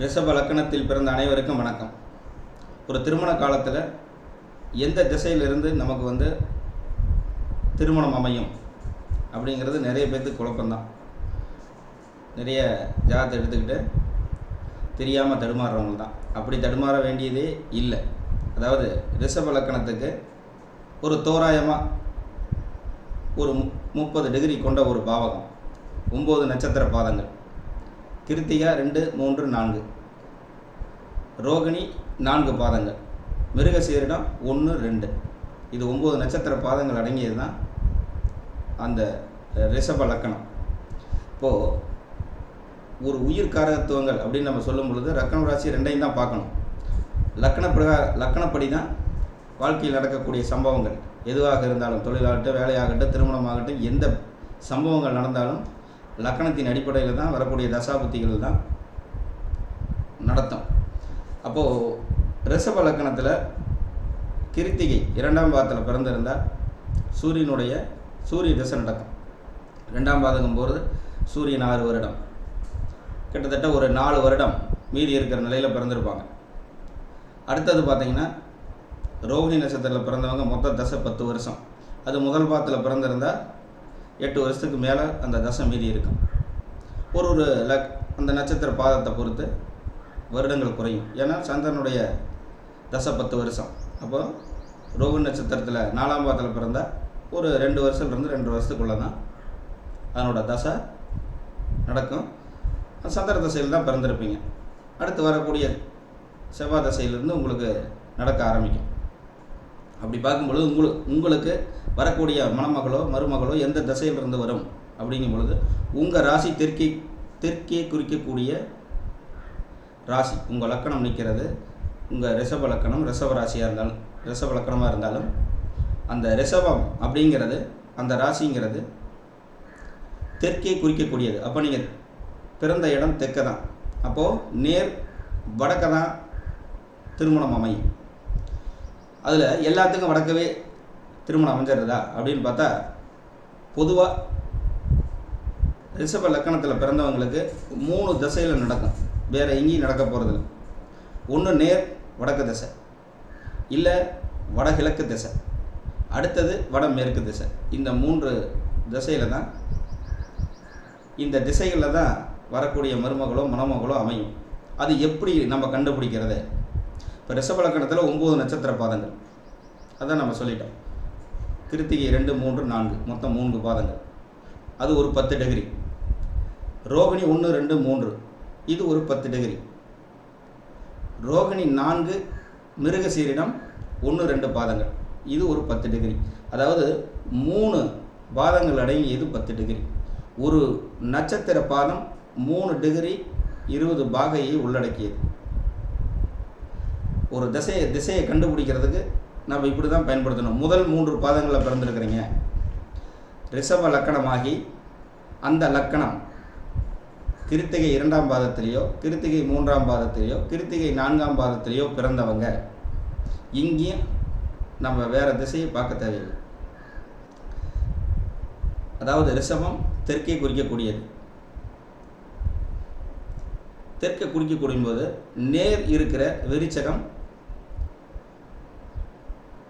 ரிஷப லக்கணத்தில் பிறந்த அனைவருக்கும் வணக்கம். ஒரு திருமண காலத்தில் எந்த திசையிலிருந்து நமக்கு வந்து திருமணம் அமையும் அப்படிங்கிறது நிறைய பேர்த்துக்கு குழப்பம்தான். நிறைய ஜாதத்தை எடுத்துக்கிட்டு தெரியாமல் தடுமாறுறவங்க தான் அப்படி தடுமாற வேண்டியதே இல்லை. அதாவது ரிஷப லக்கணத்துக்கு ஒரு தோராயமாக ஒரு மு முப்பது டிகிரி கொண்ட ஒரு பாவகம். ஒம்பது நட்சத்திர பாதங்கள். கிருத்திகா ரெண்டு மூன்று நான்கு. ரோகிணி நான்கு பாதங்கள். மிருகசீரிடம் ஒன்று ரெண்டு. இது ஒம்பது நட்சத்திர பாதங்கள் அடங்கியது தான் அந்த ரிஷப லக்கணம். இப்போது ஒரு உயிர் காரகத்துவங்கள் அப்படின்னு நம்ம சொல்லும் பொழுது லக்கணம் ராசி ரெண்டையும் தான் பார்க்கணும். லக்கண பிரகா லக்கணப்படி தான் வாழ்க்கையில் நடக்கக்கூடிய சம்பவங்கள். எதுவாக இருந்தாலும் தொழிலாகட்டும் வேலையாகட்டும் திருமணமாகட்டும் எந்த சம்பவங்கள் நடந்தாலும் லக்கணத்தின் அடிப்படையில் தான் வரக்கூடிய தசாபுத்திகள் தான் நடத்தும். அப்போது ரிஷப லக்கணத்தில் கிருத்திகை இரண்டாம் பாதத்தில் பிறந்திருந்தால் சூரியனுடைய சூரிய திசை நடக்கும். ரெண்டாம் பாதகம் போகிறது சூரியன் ஆறு வருடம். கிட்டத்தட்ட ஒரு நாலு வருடம் மீதி இருக்கிற நிலையில் பிறந்திருப்பாங்க. அடுத்தது பார்த்தீங்கன்னா ரோஹிணி நட்சத்திரத்தில் பிறந்தவங்க மொத்த தசை பத்து வருஷம். அது முதல் பாதத்தில் பிறந்திருந்தால் எட்டு வருஷத்துக்கு மேலே அந்த தசை மீதி இருக்கும். ஒரு ஒரு லக் அந்த நட்சத்திர பாதத்தை பொறுத்து வருடங்கள் குறையும். ஏன்னா சந்திரனுடைய தசை பத்து வருஷம். அப்போ ரோகு நட்சத்திரத்தில் நாலாம் பாதத்தில் பிறந்தால் ஒரு ரெண்டு வருஷத்துலேருந்து ரெண்டு வருஷத்துக்குள்ளே தான் அதனோட தசை நடக்கும். சந்திர தசையில் தான் பிறந்திருப்பீங்க. அடுத்து வரக்கூடிய செவ்வாய் தசையிலிருந்து உங்களுக்கு நடக்க ஆரம்பிக்கும். அப்படி பார்க்கும்பொழுது உங்களுக்கு உங்களுக்கு வரக்கூடிய மணமகளோ மருமகளோ எந்த திசையிலிருந்து வரும்? அப்படிங்கும் பொழுது உங்கள் ராசி தெற்கே தெற்கே குறிக்கக்கூடிய ராசி உங்கள் லக்கணம் நிற்கிறது. உங்கள் ரிஷப லக்கணம் ரிஷப ராசியாக இருந்தாலும் ரிஷப லக்கணமாக இருந்தாலும் அந்த ரிஷபம் அப்படிங்கிறது அந்த ராசிங்கிறது தெற்கே குறிக்கக்கூடியது. அப்போ நீங்கள் பிறந்த இடம் தெற்க தான். அப்போது நேர் வடக்க தான் திருமணம் அமையும். அதில் எல்லாத்துக்கும் வடக்கவே திருமணம் அமைஞ்சிருதா அப்படின்னு பார்த்தா பொதுவாக ரிஷப லக்கணத்தில் பிறந்தவங்களுக்கு மூணு திசையில் நடக்கும். வேறு எங்கேயும் நடக்க போகிறதில்ல ஒன்று நேர் வடக்கு திசை. இல்லை வடகிழக்கு திசை. அடுத்தது வடமேற்கு திசை. இந்த மூன்று திசையில் தான் இந்த திசைகளில் தான் வரக்கூடிய மருமகளோ மணமகளோ அமையும். அது எப்படி நம்ம கண்டுபிடிக்கிறது? இப்போ ரிஷபலக்கணத்தில் ஒம்பது நட்சத்திர பாதங்கள். அதான் நம்ம சொல்லிட்டோம். கிருத்திகை ரெண்டு மூன்று நான்கு. மொத்தம் மூன்று பாதங்கள். அது ஒரு பத்து டிகிரி ரோகிணி ஒன்று ரெண்டு மூன்று. இது ஒரு பத்து டிகிரி ரோகிணி நான்கு மிருகசீரிடம் ஒன்று ரெண்டு பாதங்கள். இது ஒரு பத்து டிகிரி அதாவது மூணு பாதங்கள் அடங்கியது பத்து டிகிரி ஒரு நட்சத்திர பாதம் மூணு டிகிரி இருபது பாகையை உள்ளடக்கியது. ஒரு திசையை திசையை கண்டுபிடிக்கிறதுக்கு நம்ம இப்படி தான் பயன்படுத்தணும். முதல் மூன்று பாதங்களில் பிறந்திருக்கிறீங்க. ரிஷப லக்கணமாகி அந்த லக்கணம் கிருத்திகை இரண்டாம் பாதத்திலேயோ கிருத்திகை மூன்றாம் பாதத்திலேயோ கிருத்திகை நான்காம் பாதத்திலேயோ பிறந்தவங்க. இங்கேயும் நம்ம வேறு திசையை பார்க்க தேவையில்லை. அதாவது ரிஷபம் தெற்கே குறிக்கக்கூடியது. தெற்கே குறிக்கக்கூடியும் போது நேர் இருக்கிற வெறிச்சகம்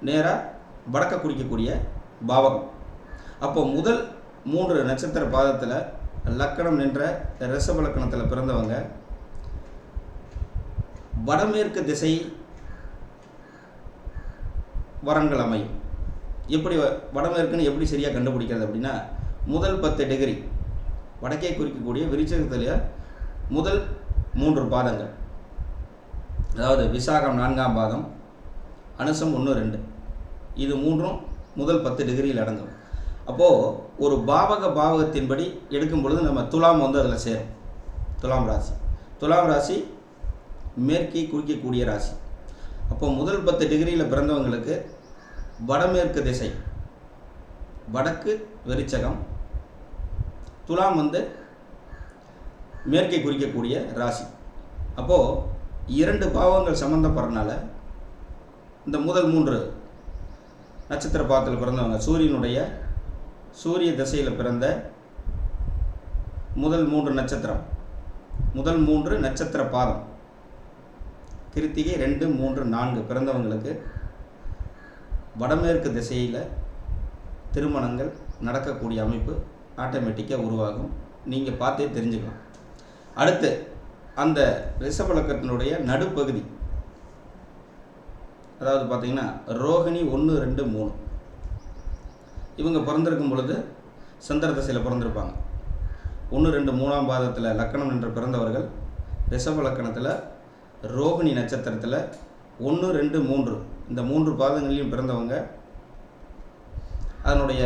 நேராக வடக்க குறிக்கக்கூடிய பாவகம். அப்போ முதல் மூன்று நட்சத்திர பாதத்தில் லக்கணம் நின்ற ரிஷப லக்கணத்தில் பிறந்தவங்க வடமேற்கு திசை வரன்கள் அமையும். எப்படி வ- வடமேற்குன்னு எப்படி சரியாக கண்டுபிடிக்கிறது அப்படின்னா முதல் பத்து டிகிரி வடக்கே குறிக்கக்கூடிய விருச்சகத்தில் முதல் மூன்று பாதங்கள். அதாவது விசாகம் நான்காம் பாதம் அனுசம் ஒன்று ரெண்டு. இது மூன்றும் முதல் பத்து டிகிரியில் அடங்கும். அப்போது ஒரு பாவக பாவகத்தின்படி எடுக்கும் பொழுது நம்ம துலாம் வந்து அதில் சேரும். துலாம் ராசி. துலாம் ராசி மேற்கே குறிக்கக்கூடிய ராசி. அப்போ முதல் பத்து டிகிரியில் பிறந்தவங்களுக்கு வடமேற்கு திசை. வடக்கு வெறிச்சகம் துலாம் வந்து மேற்கே குறிக்கக்கூடிய ராசி. அப்போது இரண்டு பாவங்கள் சம்மந்தப்படுறனால இந்த முதல் மூன்று நட்சத்திர பாதத்தில் பிறந்தவங்க. சூரியனுடைய சூரிய திசையில் பிறந்த முதல் மூன்று நட்சத்திரம். முதல் மூன்று நட்சத்திர பாதம். கிருத்திகை ரெண்டு மூன்று நான்கு பிறந்தவங்களுக்கு வடமேற்கு திசையில் திருமணங்கள் நடக்கக்கூடிய அமைப்பு ஆட்டோமேட்டிக்காக உருவாகும். நீங்கள் பார்த்தே தெரிஞ்சுக்கலாம். அடுத்து அந்த ரிஷபலக்கத்தினுடைய நடுப்பகுதி. அதாவது பார்த்தீங்கன்னா ரோகிணி ஒன்று ரெண்டு மூணு. இவங்க பிறந்திருக்கும் பொழுது சந்திர திசையில் பிறந்திருப்பாங்க. ஒன்று ரெண்டு மூணாம் பாதத்தில் லக்கணம் என்று பிறந்தவர்கள் ரிஷப லக்கணத்தில் ரோகிணி நட்சத்திரத்தில் ஒன்று ரெண்டு மூன்று. இந்த மூன்று பாதங்களிலும் பிறந்தவங்க அதனுடைய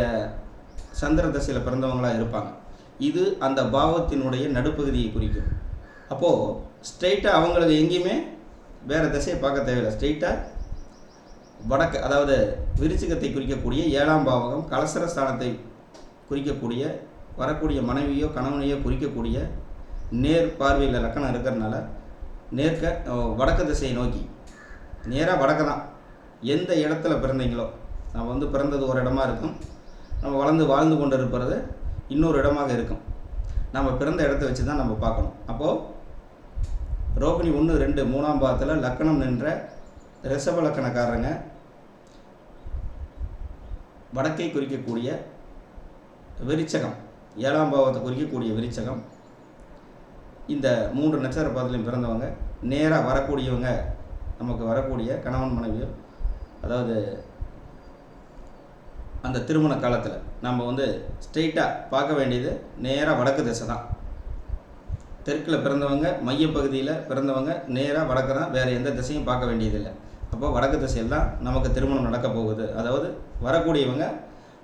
சந்திர தசையில் பிறந்தவங்களாக இருப்பாங்க. இது அந்த பாவத்தினுடைய நடுப்பகுதியை குறிக்கும். அப்போது ஸ்ட்ரெயிட்டாக அவங்களுக்கு எங்கேயுமே வேறு திசையை பார்க்க தேவையில்லை. ஸ்ட்ரெயிட்டாக வடக்கு அதாவது விருச்சிகத்தை குறிக்கக்கூடிய ஏழாம் பாவகம் கலசர ஸ்தானத்தை குறிக்கக்கூடிய வரக்கூடிய மனைவியோ கணவனையோ குறிக்கக்கூடிய நேர் பார்வையில் லக்கணம் இருக்கிறதுனால நேர்க்க வடக்கு திசையை நோக்கி. நேராக வடக்கு தான். எந்த இடத்துல பிறந்தீங்களோ. நம்ம வந்து பிறந்தது ஒரு இடமா இருக்கும். நம்ம வளர்ந்து வாழ்ந்து கொண்டு இருப்பது இன்னொரு இடமாக இருக்கும். நம்ம பிறந்த இடத்த வச்சு தான் நம்ம பார்க்கணும். அப்போது ரோகிணி ஒன்று ரெண்டு மூணாம் பாகத்தில் லக்கணம் நின்ற ரிஷப லக்கணக்காரங்க வடக்கை குறிக்கக்கூடிய விருச்சகம் ஏழாம் பாவத்தை குறிக்கக்கூடிய விருச்சகம். இந்த மூன்று நட்சத்திர பாதத்திலையும் பிறந்தவங்க நேராக வரக்கூடியவங்க நமக்கு வரக்கூடிய கணவன் மனைவியோ அதாவது அந்த திருமண காலத்தில் நம்ம வந்து ஸ்ட்ரெயிட்டாக பார்க்க வேண்டியது நேராக வடக்கு திசை தான். தெற்கில் பிறந்தவங்க மையப்பகுதியில் பிறந்தவங்க நேராக வடக்கு தான் வேறு எந்த திசையும் பார்க்க வேண்டியதில்லை. அப்போ வடக்கு திசையில் தான் நமக்கு திருமணம் நடக்க போகுது. அதாவது வரக்கூடியவங்க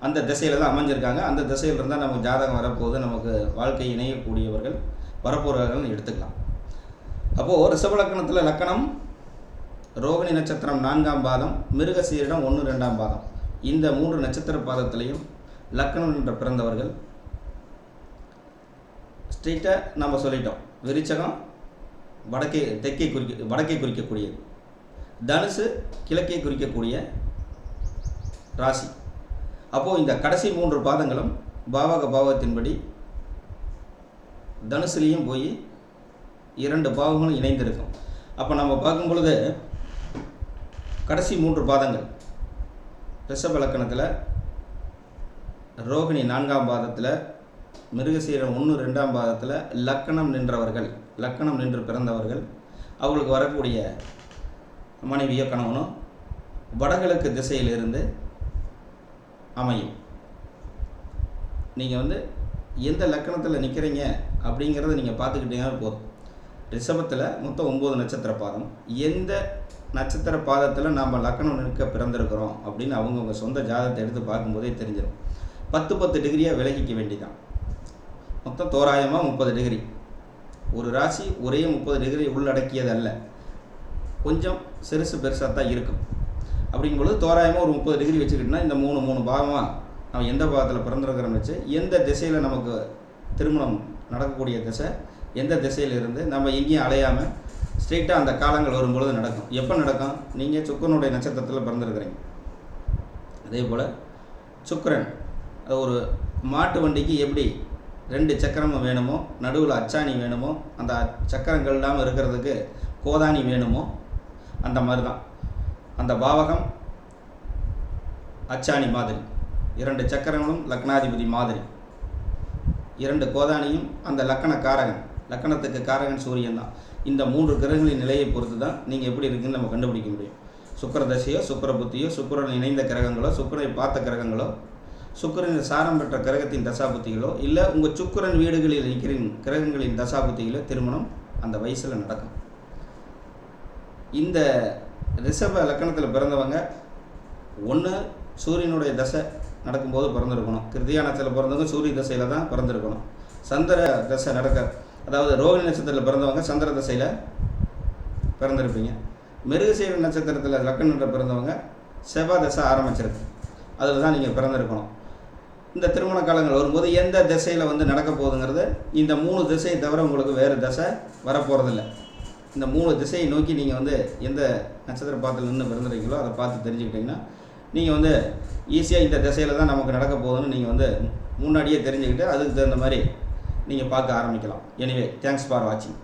அந்த திசையில் தான் அமைஞ்சிருக்காங்க. அந்த திசையில் இருந்தால் நமக்கு ஜாதகம் வரப்போகுது. நமக்கு வாழ்க்கை இணையக்கூடியவர்கள் வரப்போகிறவர்கள் எடுத்துக்கலாம். அப்போது ரிஷபலக்கணத்தில் லக்கணம் ரோகிணி நட்சத்திரம் நான்காம் பாதம் மிருகசீரிடம் ஒன்று ரெண்டாம் பாதம். இந்த மூன்று நட்சத்திர பாதத்திலையும் லக்கணம் என்ற பிறந்தவர்கள் ஸ்ட்ரெயிட்டாக நம்ம சொல்லிட்டோம். விரிச்சகம் வடக்கே தெற்கே குறிக்க வடக்கே குறிக்கக்கூடியது. தனுசு கிழக்கை குறிக்கக்கூடிய ராசி. அப்போது இந்த கடைசி மூன்று பாதங்களும் பாவக பாவத்தின்படி தனுசுலேயும் போய் இரண்டு பாவங்களும் இணைந்திருக்கும். அப்போ நம்ம பார்க்கும் பொழுது கடைசி மூன்று பாதங்கள். ரிஷப லக்கணத்தில் ரோகிணி நான்காம் பாதத்தில் மிருகசீரன் ஒன்று ரெண்டாம் பாதத்தில் லக்கணம் நின்றவர்கள் லக்கணம் நின்று பிறந்தவர்கள் அவங்களுக்கு வரக்கூடிய மனைவியோ கணவனோ வடகிழக்கு திசையிலிருந்து அமையும். நீங்கள் வந்து எந்த லக்கணத்தில் நிற்கிறீங்க அப்படிங்கிறத நீங்கள் பார்த்துக்கிட்டீங்கன்னா போதும். ரிஷபத்தில் மொத்தம் ஒம்பது நட்சத்திர பாதம். எந்த நட்சத்திர பாதத்தில் நாம் லக்கணம் நிற்க பிறந்திருக்கிறோம் அப்படின்னு அவங்கவுங்க சொந்த ஜாதகத்தை எடுத்து பார்க்கும்போதே தெரிஞ்சிடும் பத்து பத்து டிகிரியாக விலகிக்க வேண்டிதான். மொத்தம் தோராயமாக முப்பது டிகிரி. ஒரு ராசி ஒரே முப்பது டிகிரி உள்ளடக்கியது அல்ல கொஞ்சம் சிறுசு பெருசாக தான் இருக்கும். அப்படிங்கும்போது தோராயமாக ஒரு முப்பது டிகிரி வச்சுக்கிட்டோம்னா இந்த மூணு மூணு பாகமாக நம்ம எந்த பாகத்தில் பிறந்திருக்கிறோம் வச்சு எந்த திசையில் நமக்கு திருமணம் நடக்கக்கூடிய திசை எந்த திசையில் இருந்து நம்ம எங்கேயும் அலையாமல் ஸ்ட்ரெயிட்டாக அந்த காலங்கள் வரும்பொழுது நடக்கும். எப்போ நடக்கும்? நீங்கள் சுக்கரனுடைய நட்சத்திரத்தில் பிறந்திருக்கிறீங்க. அதே போல் சுக்கரன் அது ஒரு மாட்டு வண்டிக்கு எப்படி ரெண்டு சக்கரமும் வேணுமோ நடுவில் அச்சாணி வேணுமோ அந்த சக்கரங்கள் இல்லாமல் இருக்கிறதுக்கு கோதானி வேணுமோ அந்த மாதிரி தான் அந்த பாவகம் அச்சாணி மாதிரி. இரண்டு சக்கரங்களும் லக்னாதிபதி மாதிரி. இரண்டு கோதானியும் அந்த லக்கண காரகன் லக்கணத்துக்கு காரகன் சூரியன் தான். இந்த மூன்று கிரகங்களின் நிலையை பொறுத்து தான் நீங்கள் எப்படி இருக்குன்னு நம்ம கண்டுபிடிக்க முடியும். சுக்கர தசையோ சுக்கர புத்தியோ சுக்கரன் இணைந்த கிரகங்களோ சுக்கரனை பார்த்த கிரகங்களோ சுக்கரனின் சாரம் பெற்ற கிரகத்தின் தசாபுத்திகளோ இல்லை உங்கள் சுக்கிரன் வீடுகளில் இருக்கிற கிரகங்களின் தசாபுத்திகளோ திருமணம் அந்த வயசில் நடக்கும். இந்த ரிஷப லக்கணத்தில் பிறந்தவங்க ஒன்று சூரியனுடைய தசை நடக்கும்போது பிறந்திருக்கணும். கிருத்தியானத்தில் பிறந்தவங்க சூரிய தசையில் தான் பிறந்திருக்கணும். சந்திர தசை நடக்க அதாவது ரோகிணி நட்சத்திரத்தில் பிறந்தவங்க சந்திர தசையில் பிறந்திருப்பீங்க. மிருகசீர நட்சத்திரத்தில் லக்கணத்தில் பிறந்தவங்க செவ்வாய் தசை ஆரம்பிச்சிருக்கு. அதில் தான் நீங்கள் பிறந்திருக்கணும். இந்த திருமண காலங்கள் வரும்போது எந்த திசையில் வந்து நடக்க போகுதுங்கிறது இந்த மூணு திசையை தவிர உங்களுக்கு வேறு திசை வரப்போகிறதில்ல இந்த மூணு திசையை நோக்கி நீங்கள் வந்து எந்த நட்சத்திர பாத்தில் நின்று பிறந்துறீங்களோ அதை பார்த்து தெரிஞ்சுக்கிட்டிங்கன்னா நீங்கள் வந்து ஈஸியாக இந்த திசையில் தான் நமக்கு நடக்க போகுதுன்னு நீங்கள் வந்து முன்னாடியே தெரிஞ்சுக்கிட்டு அதுக்கு தகுந்த மாதிரி நீங்கள் பார்க்க ஆரம்பிக்கலாம். எனிவே தேங்க்ஸ் ஃபார் வாட்சிங்